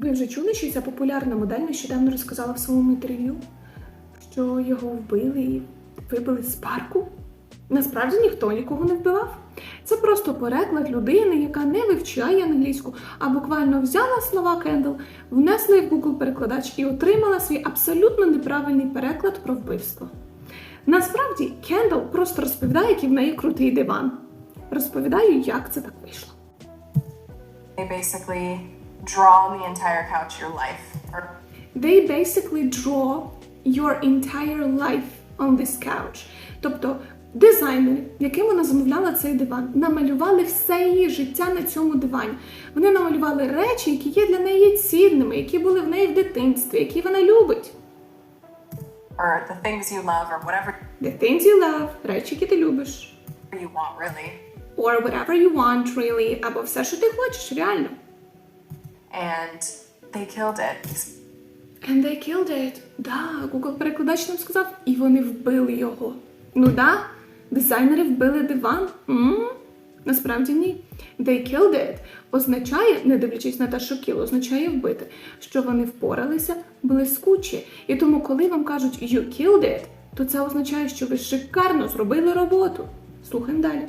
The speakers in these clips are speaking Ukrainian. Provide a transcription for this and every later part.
Ви вже чули, що ця популярна модель нещодавно розказала в своєму інтерв'ю, що його вбили і вибили з парку? Насправді ніхто нікого не вбивав. Це просто переклад людини, яка не вивчає англійську, а буквально взяла слова Кендл, внесла їх в Google перекладач і отримала свій абсолютно неправильний переклад про вбивство. Насправді Кендл просто розповідає, який в неї крутий диван. Розповідаю, як це так вийшло. Basically draw the entire couch your life. Or They basically draw your entire life on this couch. Тобто дизайнери, яким вона замовляла цей диван, намалювали все її життя на цьому дивані. Вони намалювали речі, які є для неї цінними, які були в неї в дитинстві, які вона любить. or the things you love or whatever The things you love, речі, які ти любиш. you want really. Or whatever you want, really, або все, що ти хочеш, реально. And they killed it. And they killed it. Да, Google перекладач нам сказав, і вони вбили його. Ну да, дизайнери вбили диван. м Насправді ні. They killed it означає, не дивлячись на те, що kill, означає вбити, що вони впоралися блискуче. І тому, коли вам кажуть you killed it, то це означає, що ви шикарно зробили роботу. Слухаємо далі.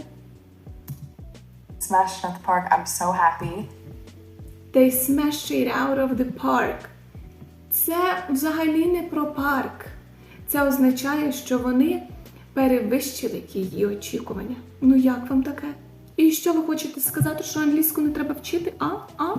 The park. I'm so happy. They smashed it out of the park. Це взагалі не про парк. Це означає, що вони перевищили її очікування. Ну як вам таке? І що ви хочете сказати, що англійську не треба вчити? А? А?